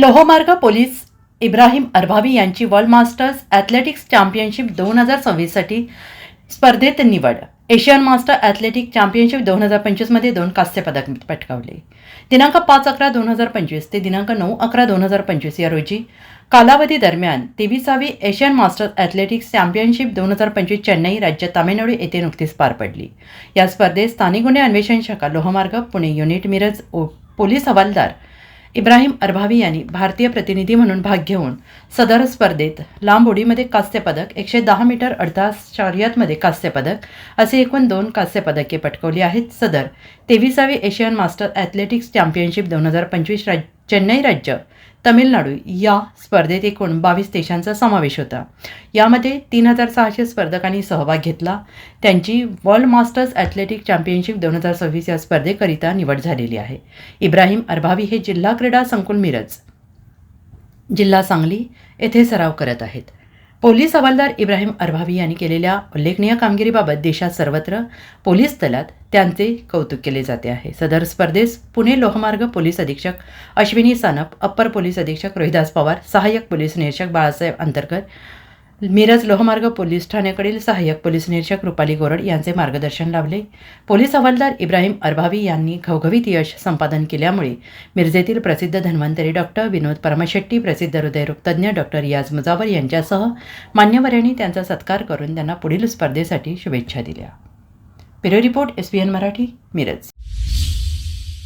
लोहमार्ग पोलीस इब्राहिम अरभावी यांची world masters athletics championship दोन हजार सव्वीससाठी स्पर्धेत निवड. एशियन मास्टर ॲथलेटिक चॅम्पियनशिप दोन हजार पंचवीसमध्ये दोन कांस्य पदक पटकावले. दिनांक पाच अकरा दोन हजार पंचवीस ते दिनांक नऊ अकरा दोन हजार पंचवीस या रोजी कालावधी दरम्यान तेविसावी एशियन मास्टर ॲथलेटिक्स चॅम्पियनशिप दोन हजार पंचवीस चेन्नई राज्य तामिळनाडू येथे नुकतीच पार पडली. या स्पर्धेत स्थानिक गुन्हे अन्वेषण शाखा लोहमार्ग पुणे युनिट मिरज ओ पोलीस हवालदार इब्राहिम अरभावी यांनी भारतीय प्रतिनिधी म्हणून भाग घेऊन सदर स्पर्धेत लांब उडीमध्ये कांस्यपदक एकशे दहा मीटर अडतास शर्यतमध्ये कांस्यपदक असे एकूण दोन कांस्यपदके पटकवली आहेत. सदर तेविसावी एशियन मास्टर ॲथलेटिक्स चॅम्पियनशिप दोन हजार पंचवीस राज्य चेन्नई राज्य तमिळनाडू या स्पर्धेत एकूण बावीस देशांचा समावेश होता. यामध्ये तीन हजार सहाशे स्पर्धकांनी सहभाग घेतला. त्यांची वर्ल्ड मास्टर्स ॲथलेटिक चॅम्पियनशिप दोन हजार सव्वीस या स्पर्धेकरिता निवड झालेली आहे. इब्राहिम अरभावी हे जिल्हा क्रीडा संकुल मिरज जिल्हा सांगली येथे सराव करत आहेत. पोलीस हवालदार इब्राहिम अरभावी यांनी केलेल्या उल्लेखनीय कामगिरीबाबत देशात सर्वत्र पोलीस दलात त्यांचे कौतुक केले जाते आहे. सदर स्पर्धेस पुणे लोहमार्ग पोलीस अधीक्षक अश्विनी सानप अप्पर पोलीस अधीक्षक रोहिदास पवार सहाय्यक पोलीस निरीक्षक बाळासाहेब अंतर्गत मिरज लोहमार्ग पोलीस ठाण्याकडील सहाय्यक पोलीस निरीक्षक रुपाली गोरड यांचे मार्गदर्शन लाभले. पोलीस हवालदार इब्राहिम अरभावी यांनी घवघवीत यश संपादन केल्यामुळे मिरजेतील प्रसिद्ध धन्वंतरी डॉक्टर विनोद परमशेट्टी प्रसिद्ध हृदयरोगतज्ञ डॉक्टर रियाज मुजावर यांच्यासह मान्यवरांनी त्यांचा सत्कार करून त्यांना पुढील स्पर्धेसाठी शुभेच्छा दिल्या. Bureau report S P N Marathi Miraj.